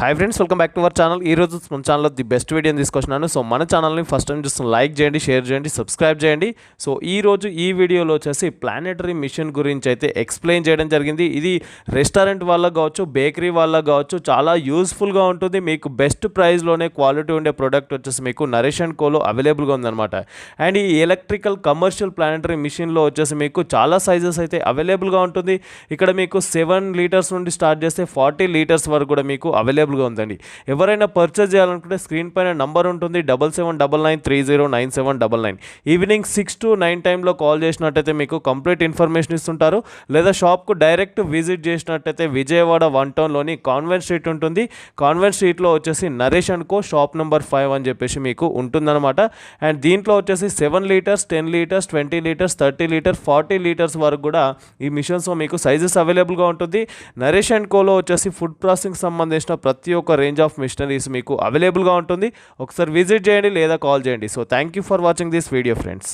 Hi friends welcome back to our channel ఈ రోజు మన ఛానల్లో ది బెస్ట్ వీడియో తీసుకొచ్చినాను. సో మన ఛానల్ని ఫస్ట్ టైం చూస్తున్న లైక్ చేయండి షేర్ చేయండి సబ్స్క్రైబ్ చేయండి. సో ఈ రోజు ఈ వీడియోలో వచ్చేసి ప్లానెటరీ మిషన్ గురించి అయితే ఎక్స్ప్లెయిన్ చేయడం జరిగింది. ఇది రెస్టారెంట్ వాళ్ళకు కావచ్చు బేకరీ వాళ్ళకు కావచ్చు చాలా యూస్ఫుల్గా ఉంటుంది. మీకు బెస్ట్ ప్రైస్లోనే క్వాలిటీ ఉండే ప్రోడక్ట్ వచ్చేసి మీకు నరేష్ అండ్ కోలో అవైలబుల్గా ఉందన్నమాట. అండ్ ఈ ఎలక్ట్రికల్ కమర్షియల్ ప్లానెటరీ మిషన్లో వచ్చేసి మీకు చాలా సైజెస్ అయితే అవైలబుల్గా ఉంటుంది. ఇక్కడ మీకు సెవెన్ లీటర్స్ నుండి స్టార్ట్ చేస్తే ఫార్టీ లీటర్స్ వరకు కూడా మీకు అవైలబుల్ అవైలబుల్గా ఉందండి. ఎవరైనా పర్చేజ్ చేయాలనుకుంటే స్క్రీన్ పైన నంబర్ ఉంటుంది double seven double nine three zero nine seven double nine evening six to nine టైంలో కాల్ చేసినట్టయితే మీకు కంప్లీట్ ఇన్ఫర్మేషన్ ఇస్తుంటారు. లేదా షాప్కు డైరెక్ట్ విజిట్ చేసినట్టయితే విజయవాడ వన్ టౌన్లోని కాన్వెంట్ స్ట్రీట్ ఉంటుంది. కాన్వెంట్ స్ట్రీట్లో వచ్చేసి Naresh and co shop number five అని చెప్పేసి మీకు ఉంటుందన్నమాట. అండ్ దీంట్లో వచ్చేసి seven litres ten litres twenty litres thirty litres forty litres వరకు కూడా ఈ మిషన్స్ మీకు సైజెస్ అవైలబుల్గా ఉంటుంది. నరేష్ అండ్ కోలో వచ్చేసి ఫుడ్ ప్రాసెసింగ్ సంబంధించిన ప్రతి ఒక్క రేంజ్ ఆఫ్ మిషనరీస్ మీకు అవైలబుల్గా ఉంటుంది. ఒకసారి విజిట్ చేయండి లేదా కాల్ చేయండి. So thank you for watching this video friends.